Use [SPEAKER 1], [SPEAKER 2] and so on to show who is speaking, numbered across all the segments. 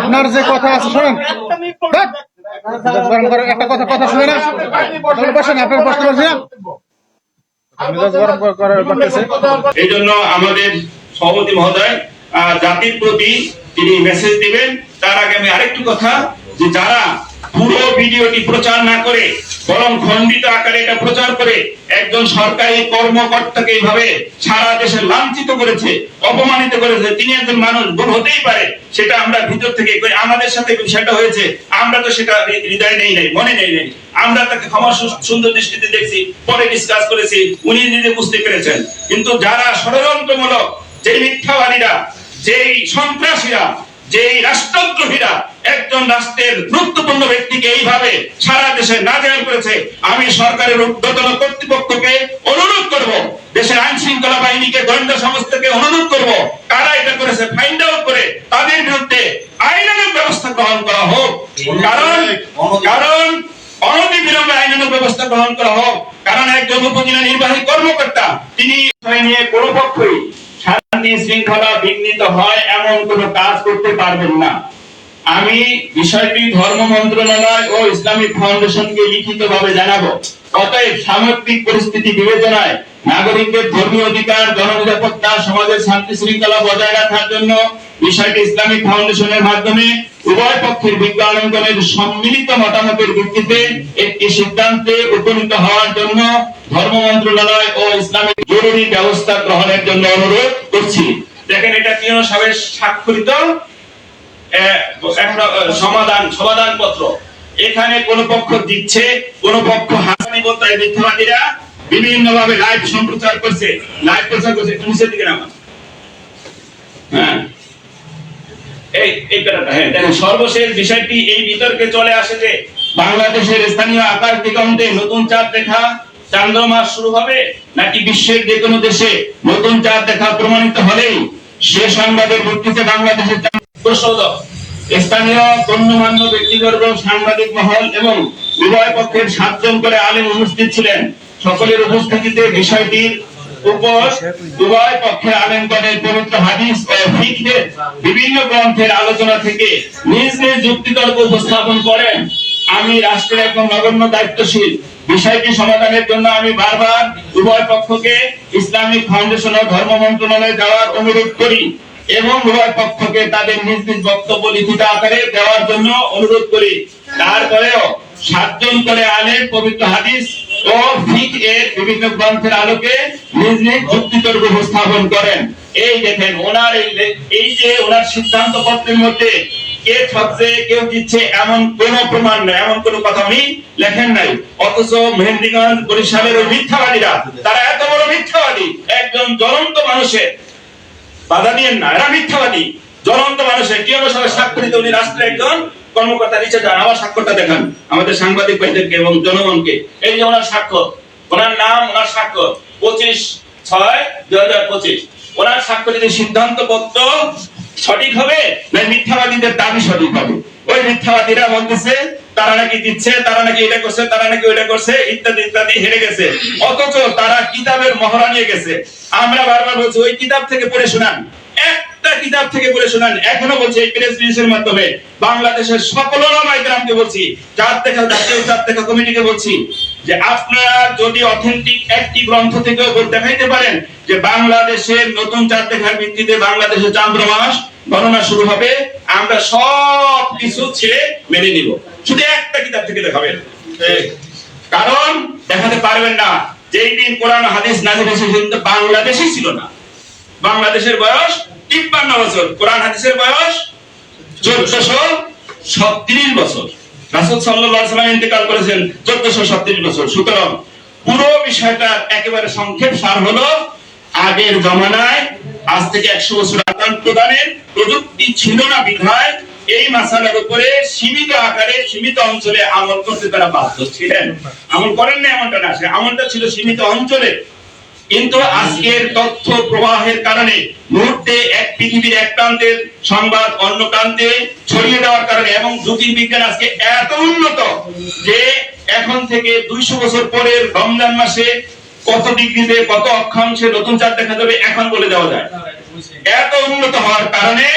[SPEAKER 1] আপনার যে কথা আছে, শোনেন। একটা কথা কথা শুনে না। বসেন, আপনার প্রশ্ন করছি না।
[SPEAKER 2] এই জন্য আমাদের সভাপতি মহোদয় জাতির প্রতি তিনি মেসেজ দিবেন। তার আগে আমি আরেকটু কথা, যে যারা পুরো ভিডিওটি প্রচার না করে, বরং খণ্ডিত আকারে এটা প্রচার করে একজন সরকারি কর্মকর্তাকে এইভাবে সারা দেশে লাঞ্ছিত করেছে, অপমানিত করেছে তিনি একজন মানুষ, ভুল হতেই পারে, সেটা আমরা ভিতর থেকে। আমাদের সাথে বিষয়টা হয়েছে, আমরা তো সেটা হৃদয়ে নেই নাই, মনে নেই নাই আমরা তাকে ক্ষমা সুন্দর দৃষ্টিতে দেখছি, পরে ডিসকাস করেছি, উনি নিজে বুঝতে পেরেছেন কিন্তু যারা ষড়যন্ত্রমূলক, যেই মিথ্যাবাদীরা, যেই সন্ত্রাসীরা যেই রাষ্ট্রদ্রোহীরা একজন রাষ্ট্রের গুরুত্বপূর্ণ ব্যক্তিকে এইভাবে সারা দেশে নাজেহাল করেছে, আমি সরকারের ঊর্ধ্বতন কর্তৃপক্ষকে অনুরোধ করব, দেশের আইন শৃঙ্খলা বাহিনীকে গোয়েন্দা সংস্থাকে অনুরোধ করব, কারা এটা করেছে ফাইন্ড আউট করে তাদের বিরুদ্ধে আইনানুগ ব্যবস্থা গ্রহণ করা হোক। কারণ কারণ অনতি বিলম্বে আইনানুগ ব্যবস্থা গ্রহণ করা হোক। কারণ একজন উপজেলা নির্বাহী কর্মকর্তা, তিনি নিয়ে কোনো পক্ষই শান্তি শৃঙ্খলা বিঘ্নিত হয়, এমন কোনো কাজ করতে পারবেন না। আমি বিষয়টি ধর্ম মন্ত্রণালয় ও ইসলামিক ফাউন্ডেশনকে লিখিতভাবে জানাব। অতএব সামগ্রিক পরিস্থিতি বিবেচনায় নাগরিকদের ধর্মীয় অধিকার, জননিরাপত্তা, সমাজের শান্তি শৃঙ্খলা বজায় রাখার জন্য বিষয়টি ইসলামিক ফাউন্ডেশনের মাধ্যমে উভয় পক্ষের বিজ্ঞানগণের সম্মিলিত মতামতের ভিত্তিতে একটি সিদ্ধান্তে উপনীত হওয়ার জন্য ধর্ম মন্ত্রণালয় ও ইসলামিক জরুরি ব্যবস্থা গ্রহণের জন্য অনুরোধ করছি। দেখেন, এটা কিনো সাহেবের স্বাক্ষরিত? সমাধান সমাধান পত্র এখানে কোন পক্ষ দিচ্ছে, কোন পক্ষ হাসানি বলতে মিথ্যাবাদীরা বিভিন্ন ভাবে লাইভ সম্প্রচার করছে। লাইভ প্রচার করছে। নিচের দিকে নামান হ্যাঁ। হ্যাঁ সর্বশেষ বিষয়টি এই বিতর্কে চলে আসে যে বাংলাদেশের স্থানীয় আকাশ দিগন্তে নতুন চাঁদ দেখা শুরু হবে নাকি বিশ্বের যে কোনো দেশে নতুন চাঁদ দেখা প্রমাণিত হলেই সে সংবাদের ভিত্তিতে বাংলাদেশের স্থানীয় গণ্যমান্য ব্যক্তিবর্গ, সাংবাদিক মহল এবং উভয় পক্ষের সাতজন করে আলেম উপস্থিত ছিলেন। সকলের উপস্থিতিতে বিষয়টির উভয় পক্ষের আলেমগণের পবিত্র হাদিস ও বিভিন্ন গ্রন্থের আলোচনা থেকে নিজ নিজ যুক্তিতর্ক উপস্থাপন করেন। আমি রাষ্ট্রের একজন নগণ্য দায়িত্বশীল। বিষয়টি সমাধানের জন্য আমি বারবার উভয় পক্ষকে ইসলামিক ফাউন্ডেশন ও ধর্ম মন্ত্রণালয়ে যাওয়ার অনুরোধ করি এবং উভয় পক্ষকে তাদের নিজ নিজ বক্তব্য লিখিত আকারে দেওয়ার জন্য অনুরোধ করি। তারপরেও সাতজন করে আলেম পবিত্র হাদিস ও ফিক এর বিভিন্ন গ্রন্থের আলোকে নিজ নিজ যুক্তিতর্ক উপস্থাপন করেন। এই দেখেন, ওনার এই যে ওনার সিদ্ধান্ত পত্রের মধ্যে কে কেউ দিচ্ছে, এমন প্রমাণ নাই, এমন কথা উনি লেখেন নাই। অথচ বরিশালের ওই মিথ্যাবাদীরা, তারা এত বড় মিথ্যাবাদী, একজন জ্বলন্ত মানুষের, বাধা দিয়েন না, এরা মিথ্যাবাদী, জ্বলন্ত মানুষের। কি অনুসারে স্বাক্ষরিত উনি রাষ্ট্রের একজন কর্মকর্তা নিচে যান আমার স্বাক্ষরটা দেখান। আমাদের সাংবাদিক ভাইদেরকে এবং জনগণকে। এই যে ওনার স্বাক্ষর, ওনার নাম, ওনার স্বাক্ষর, পঁচিশ ছয় দুই হাজার পঁচিশ। ওনার স্বাক্ষরিত সিদ্ধান্ত পত্র সঠিক হবে, না মিথ্যাবাদীদের দাবি সঠিক হবে? ওই মিথ্যাবাদীরা বলতেছে, তারা নাকি দিচ্ছে, তারা নাকি এটা করছে, তারা নাকি ওইটা করছে, ইত্যাদি ইত্যাদি, হেরে গেছে। অথচ তারা কিতাবের মহড়া নিয়ে গেছে। আমরা বারবার বলছি, ওই কিতাব থেকে পড়ে শোনান। একটা কিতাব থেকে পড়ে শোনান। এখনও বলছি এই প্রেস রিলিজের মাধ্যমে বাংলাদেশের সকল ওলামাইকেরামকে বলছি জাত দেখা জাতীয় জাত দেখা কমিটিকে বলছি যে আপনারা যদি অথেন্টিক একটি গ্রন্থ থেকেও বই দেখাইতে পারেন যে বাংলাদেশের নতুন চাঁদ দেখার ভিত্তিতে বাংলাদেশের চান্দ্রমাস গণনা শুরু হবে আমরা সব কিছু ছেড়ে মেনে নিব। শুধু একটা কিতাব থেকে দেখাবেন। কারণ দেখাতে পারবেন না যেই দিন কোরআন হাদিস নাজিল হয়েছে সেদিন তো বাংলাদেশই ছিল না। বাংলাদেশের বয়স তিপ্পান্ন বছর। কোরআন হাদিসের বয়স চোদ্দশো ছত্রিশ বছর। রাসুল সাল্লাহ সাল্লাম ইন্তেকাল করেছেন চোদ্দশো ছত্রিশ বছর। সুতরাং পুরো বিষয়টার একেবারে সংক্ষেপ, সার হলো আগের জমানায়, আজ থেকে একশো বছর আদান প্রদানের প্রযুক্তি ছিল না বিধায় এই মাসালার উপরে সীমিত আকারে, সীমিত অঞ্চলে আমল করতে তারা বাধ্য ছিলেন। আমল করেন না এমনটা না আমলটা ছিল সীমিত অঞ্চলে। কিন্তু আজকের তথ্য প্রবাহের কারণে মুহূর্তে এক পৃথিবীর এক প্রান্তের সংবাদ অন্য প্রান্তে ছড়িয়ে দেওয়ার কারণে এবং জ্যোতির্বিজ্ঞান আজকে এত উন্নত যে এখন থেকে দুইশো বছর পরের রমজান মাসে কত ডিগ্রিতে, কত অক্ষাংশে নতুন চাঁদ দেখা যাবে এখন বলে দেওয়া যায়। এত উন্নত হওয়ার কারণে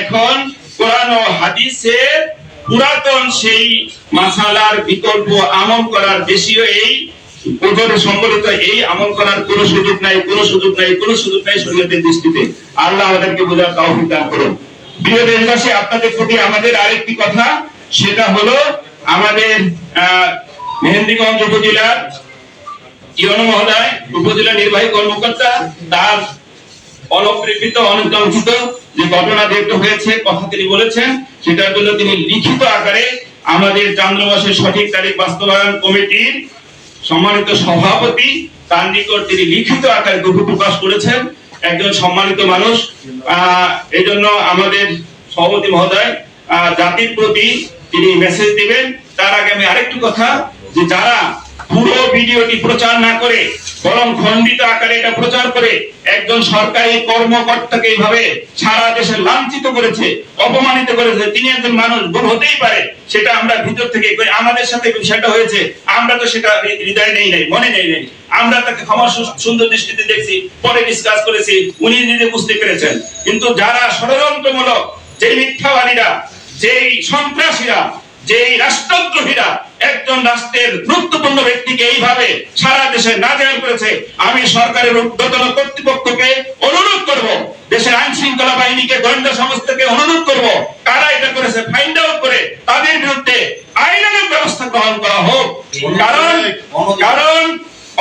[SPEAKER 2] এখন কোরআন ও হাদিসের পুরাতন সেই মাসালার বিকল্প আমল করার দেশীয় এই আরেকটি কথা, সেটা হলো আমাদের মেহেন্দিগঞ্জ উপজেলার ইয়নো উপজেলা নির্বাহী কর্মকর্তা, তার অনপ্রেক্ষিত অনুকাঙ্ক্ষিত যে ঘটনা দেখতে হয়েছে, কথা তিনি বলেছেন, সেটার জন্য তিনি লিখিত আকারে আমাদের চান্দ্রমাসের সঠিক তারিখ বাস্তবায়ন কমিটির সম্মানিত সভাপতি, তার নিকট তিনি লিখিত আকারে দুঃখ প্রকাশ করেছেন, একজন সম্মানিত মানুষ। এই জন্য আমাদের সভাপতি মহোদয় জাতির প্রতি তিনি মেসেজ দিবেন। তার আগে আমি আরেকটু কথা, যে যারা পুরো ভিডিওটি প্রচার না করে, বরং খণ্ডিত আকারে এটা প্রচার করে একজন সরকারি কর্মকর্তাকে এইভাবে সারা দেশে লাঞ্ছিত করেছে, অপমানিত করেছে। তিনি একজন মানুষ, ভুল হতেই পারে, সেটা আমরা ভিতর থেকে আমাদের সাথে বিষয়টা হয়েছে, আমরা তো সেটা হৃদয়ে নেই নাই, মনে নেই নাই। আমরা তাকে ক্ষমা সুন্দর দৃষ্টিতে দেখছি, পরে ডিসকাস করেছি, উনি নিজে বুঝতে পেরেছেন। কিন্তু যারা ষড়যন্ত্রমূলক যে মিথ্যাবাদীরা, যেই সন্ত্রাসীরা যেই রাষ্ট্রদ্রোহীরা একজন রাষ্ট্রের গুরুত্বপূর্ণ ব্যক্তিকে এইভাবে সারা দেশে নাজেহাল করেছে, আমি সরকারের ঊর্ধ্বতন কর্তৃপক্ষকে অনুরোধ করব, দেশের আইন শৃঙ্খলা বাহিনীকে গোয়েন্দা সংস্থাকে অনুরোধ করব কারা এটা করেছে ফাইন্ড আউট করে তাদের বিরুদ্ধে আইনানুগ ব্যবস্থা গ্রহণ করা হোক। কারণ কারণ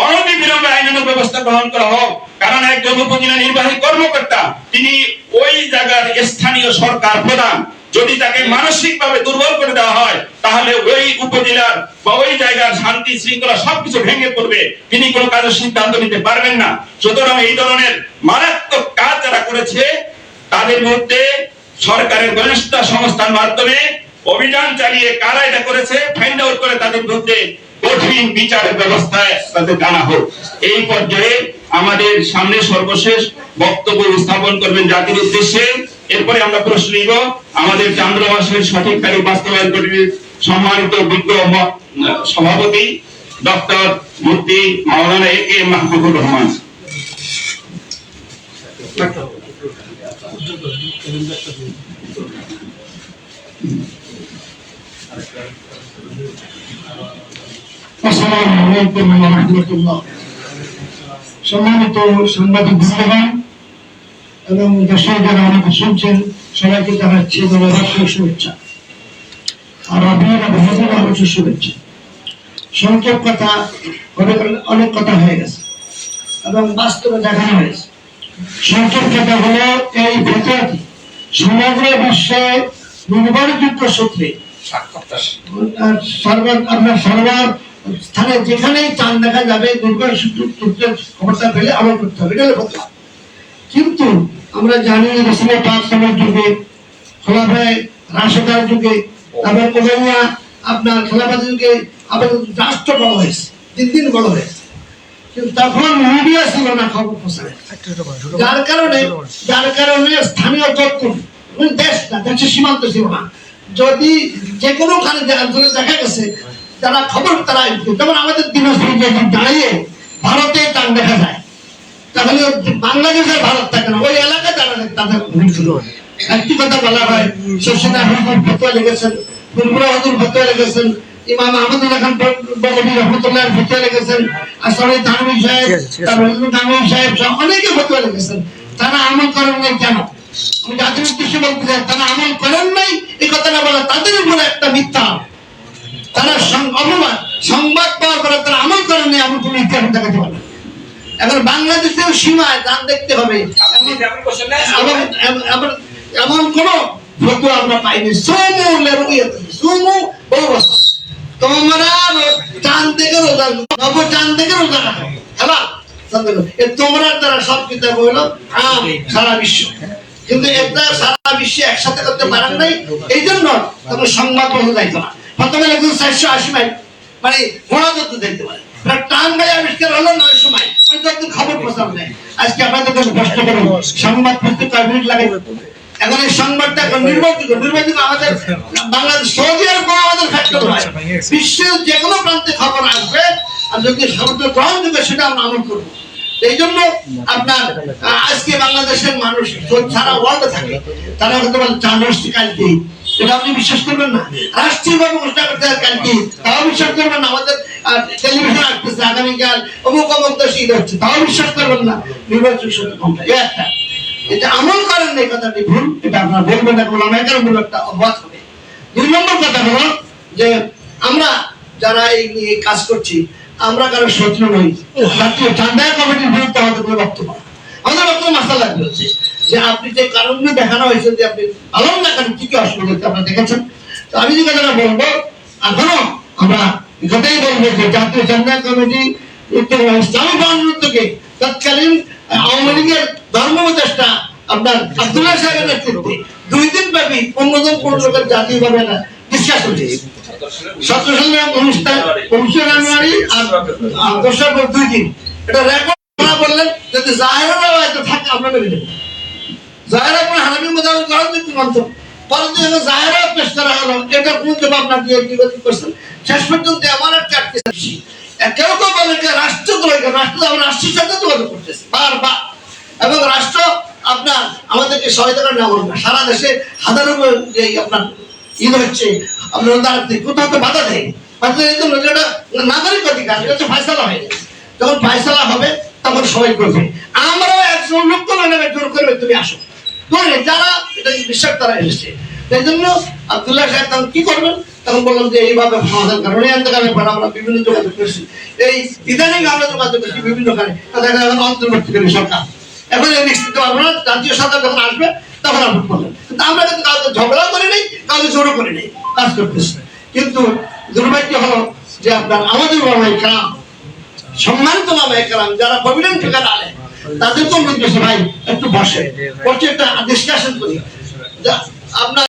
[SPEAKER 2] অনতি বিলম্বে আইনানুগ ব্যবস্থা গ্রহণ করা হোক। কারণ একজন উপজেলা নির্বাহী কর্মকর্তা, তিনি ওই জায়গার স্থানীয় সরকার প্রধান। যদি তাকে মানসিক ভাবে দুর্বল করে দেওয়া হয়, তাহলে ওই উপজেলার বা ওই জায়গার শান্তি শৃঙ্খলা সবকিছু ভেঙে পড়বে। তিনি কোনো কাজের সিদ্ধান্ত নিতে পারবেন না। সুতরাং এই ধরনের মারাত্মক কাজ যারা করেছে, তাদের মধ্যে সরকারের ঘনিষ্ঠ সংস্থার মাধ্যমে অভিযান চালিয়ে কারা এটা করেছে ফাইন্ড আউট করে তাদের বিরুদ্ধে কঠিন বিচারের ব্যবস্থায় তাদের জানা হোক। এই পর্যায়ে আমাদের সামনে সর্বশেষ বক্তব্য উপস্থাপন করবেন জাতির উদ্দেশ্যে। এরপরে আমরা প্রশ্ন নিব, আমাদের চান্দ্র মাসের সঠিক তারিখ বাস্তবায়ন কমিটির সম্মানিত বিজ্ঞ সভাপতি doctor Mufti Maulana A K Mahbubur Rahman.
[SPEAKER 3] সম্মানিত সাংবাদিক বন্ধুগণ এবং দর্শক যারা আমাকে শুনছেন সবাইকে জানাচ্ছি নববর্ষের শুভেচ্ছা। আর রবির বহুদিন অবশ্য শুভেচ্ছা। সংক্ষেপ কথা, অনেক কথা হয়ে গেছে। এবং বাস্তবে দেখানো হয়েছে। সংক্ষেপ কথা হলো, এই ফতোয়াটি সমগ্র বিশ্বে নির্ভরযোগ্য সূত্রে আপনার সর্বার স্থানে যেখানেই চাঁদ দেখা যাবে দুর্গা সূত্রের ক্ষমতা পেলে আমল করতে হবে। এটা হলো। কিন্তু আমরা জানি রসুলের পাক সময়ের যুগে খোলাফায় রাশেদার যুগে তারপর আপনার খেলাফাতের যুগে আবার রাষ্ট্র বড় হয়েছে দিন দিন বড় হয়েছে। কিন্তু তখন মিডিয়া ছিল না খবর প্রচারে। যার কারণে যার কারণে স্থানীয় তথ্য দেশ না দেশের সীমান্ত ছিল না। যদি যে কোনো অঞ্চলে দেখা গেছে যারা খবর তারা যেমন আমাদের দিনাজপুর দাঁড়িয়ে ভারতে টান দেখা যায়। তাহলে বাংলাদেশের ভারত থাকে না ওই এলাকা যারা তাদের ভুল একটি কথা বলা হয় শশীনা হুজুর ফতোয়া লিখেছেন ফুলপুরা হুজুর ফতোয়া লিখেছেন ইমাম আহমদুল্লাহ খান রহমতুল্লাহ ফতোয়া লিখেছেন আসলে তানভীর সাহেব তারপর সাহেব অনেকে ফতোয়া লিখেছেন। তারা আমল করেন নাই কেন? আমি জাতির উদ্দেশ্যে বলতে চাই তারা আমল করেন নাই এই কথাটা বলা তাদের উপরে একটা মিথ্যা। তারা সংবাদ পাওয়ার পরে তারা আমল করেন নাই আমল কোনো ইতিহাস দেখাতে পারে না। এখন বাংলাদেশের সীমায় দান দেখতে হবে। এমন কোন আমরা পাইনি। সোমু লেরুইয়াতে সোমু বহু তোমরা চাঁদ থেকে রোজা নব চাঁদ থেকে রোজা রাখো। হেলা। এ তোমরা দ্বারা সব কিতাব আম সারা বিশ্ব। কিন্তু এটা সারা বিশ্বে একসাথে করতে পারেন নাই এই জন্য তখন সংবাদ বন্ধ যাইতো না। প্রথমে লিখুন চারশো আশি মাইল মানে ঘোড়া দেখতে পারে। বিশ্বের যে কোনো প্রান্তে খবর আসবে, আর যদি খবরটা গ্রহণযোগ্য সেটা আমরা আমল করব। এই জন্য আপনার আজকে বাংলাদেশের মানুষ সারা ওয়ার্ল্ডে থাকে, তারা হয়তো চাঁদর্শি কালকে এটা আপনি বিশ্বাস করবেন না? রাষ্ট্রীয় ভাবে অনুষ্ঠান করতে তাও বিশ্বাস করবেন না, আমাদের টেলিভিশন আসতেছে, আগামীকাল অমুক অমুক ঈদ হচ্ছে, তাও বিশ্বাস করবেন না। নির্বাচন এই একটা। এটা আমল করেন এই কথাটি ভুল, এটা বলবেন না কারণ একটা অবাধ হবে। দুই নম্বর কথা হলো যে আমরা যারা এই কাজ করছি, আমরা কারও শত্রু নই। জাতীয় চান্দায় কমিটির বিরুদ্ধে আমাদের কোনো বক্তব্য আমাদের বক্তব্য মাসা লাগবে যে আপনি যে কারণগুলো দেখানো হয়েছে যে আপনি আলম দেখান কি কি অসুবিধা হচ্ছে আপনারা দেখেছেন? তো আমি যে কথাটা বলব, এখনও আমরা কথাই বলব যে জাতীয় চান্দায় কমিটি ইসলামী উদ্যোগে তৎকালীন আওয়ামী লীগের ধর্ম উপদেষ্টা আপনার আব্দুল্লাহ সাহেবের নেতৃত্বে দুই দিন ব্যাপী জন পনেরো লোকের জাতীয়ভাবে হয়েছে। সতেরো সালে অনুষ্ঠান জানুয়ারি আর দুই দিন। এটা রেকর্ড করা বললেন, যদি জাহেরা থাকে আমরা মেনে নেব জাহেরা কোনো হারামি মোতাবেক করার জন্য মানত পরে তো জাহেরা পেশ করা হলো, এটা কোন জবাব না দিয়ে বিরোধী করছেন? শেষ পর্যন্ত আমার একটা আটকে। কেউ কেউ বলে যে রাষ্ট্রদ্রোহী রাষ্ট্র আমরা রাষ্ট্রের সাথে যোগাযোগ করতেছি, বারবার। এবং রাষ্ট্র আপনার আমাদেরকে সহায়তা না। বলবে সারা দেশে হাজারো আপনার ঈদ হচ্ছে, আপনার উদাহরণ কোথাও তো বাধা দেয় নাগরিক অধিকার, এটা হচ্ছে ফায়সালা হয়ে যায় যখন ফায়সালা হবে, তখন সবাই করবে। আমরাও একজন লোক নেবে জোর করবে তুমি আসো। করে যারা এটা বিশ্বাস তারা এসেছে। সেই জন্য আব্দুল্লাহ সাহেব তখন কি করবেন? তখন বললাম যে এইভাবে সমাধান কারণে পর আমরা বিভিন্ন যোগাযোগ করেছি। এই ইদানিং আমরা যোগাযোগ করছি বিভিন্ন কারণে। অন্তর্বর্তীকালীন সরকার। এখন এই নিশ্চিত পারব না, জাতীয় সরকার যখন আসবে, তখন বলবেন। কিন্তু আমরা কিন্তু কাউকে ঝগড়াও করি নাই কাউকে জোরও করি নাই কাজ করতেছি কিন্তু দুর্ভাগ্য হলো যে আপনার আমাদের বাবাই কাম সম্মানিত বাবাই কালাম যারা প্রভিডেন্ট ঠিকানা আলে তাদেরকেও বলতেছে ভাই একটু বসে। বসে একটা ডিসকাশন করি। আপনার